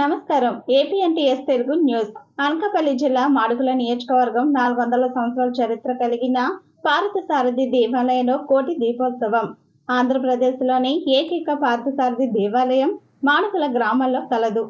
నమస్కారం. APNTS Telugu news. Anakapalli జిల్లా మాడుగుల నియోజకవర్గం నాలుగు వందల సంవత్సరాల చరిత్ర కలిగిన పార్థసారథి దేవాలయంలో కోటి దీపోత్సవం. ఆంధ్రప్రదేశ్లోని ఏకైక పార్థసారథి దేవాలయం మాడుగుల గ్రామంలో కలదు.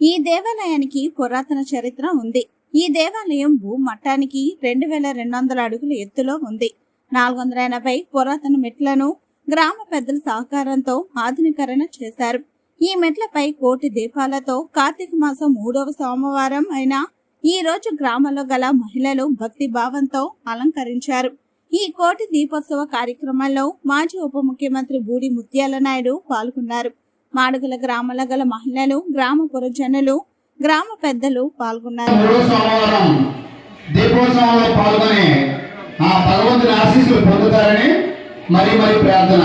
ఈ దేవాలయానికి పురాతన చరిత్ర ఉంది. ఈ దేవాలయం భూమట్టానికి రెండు వేల రెండు వందల అడుగుల ఎత్తులో ఉంది. నాలుగు వందల ఎనభై పురాతన మెట్లను గ్రామ పెద్దల సహకారంతో ఆధునీకరణ చేశారు. ఈ మెట్లపై కోటి దీపాలతో కార్తీక మాసం మూడవ సోమవారం అయిన ఈ రోజు గ్రామంలో గల మహిళలు భక్తి భావంతో అలంకరించారు. ఈ కోటి దీపోత్సవ కార్యక్రమంలో మాజీ ఉప ముఖ్యమంత్రి బూడి ముత్యాల నాయుడు పాల్గొన్నారు. మాడుగుల గ్రామంలో గల మహిళలు గ్రామ పురజనులు గ్రామ పెద్దలు పాల్గొన్నారు. మూడో సోమవారం దీపోత్సవంలో పాల్గొని ఆ భగవంతుని ఆశీస్సులు పొందుతారని మరీ మరీ ప్రార్థన.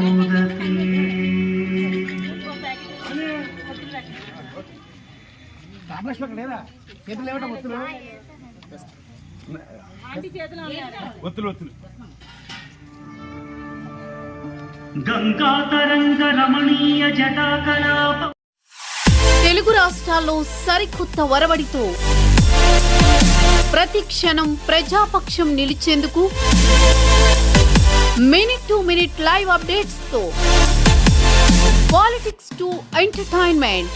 గంగాతరంగ రమణీయ జటాకలాప తెలుగు రాష్ట్రాల్లో సరికొత్త ఒరవడితో ప్రతి క్షణం ప్రజాపక్షం నిలిచేందుకు మినిట్ టు మినిట్ లైవ్ అప్డేట్స్తో పాలిటిక్స్ టు ఎంటర్టైన్మెంట్.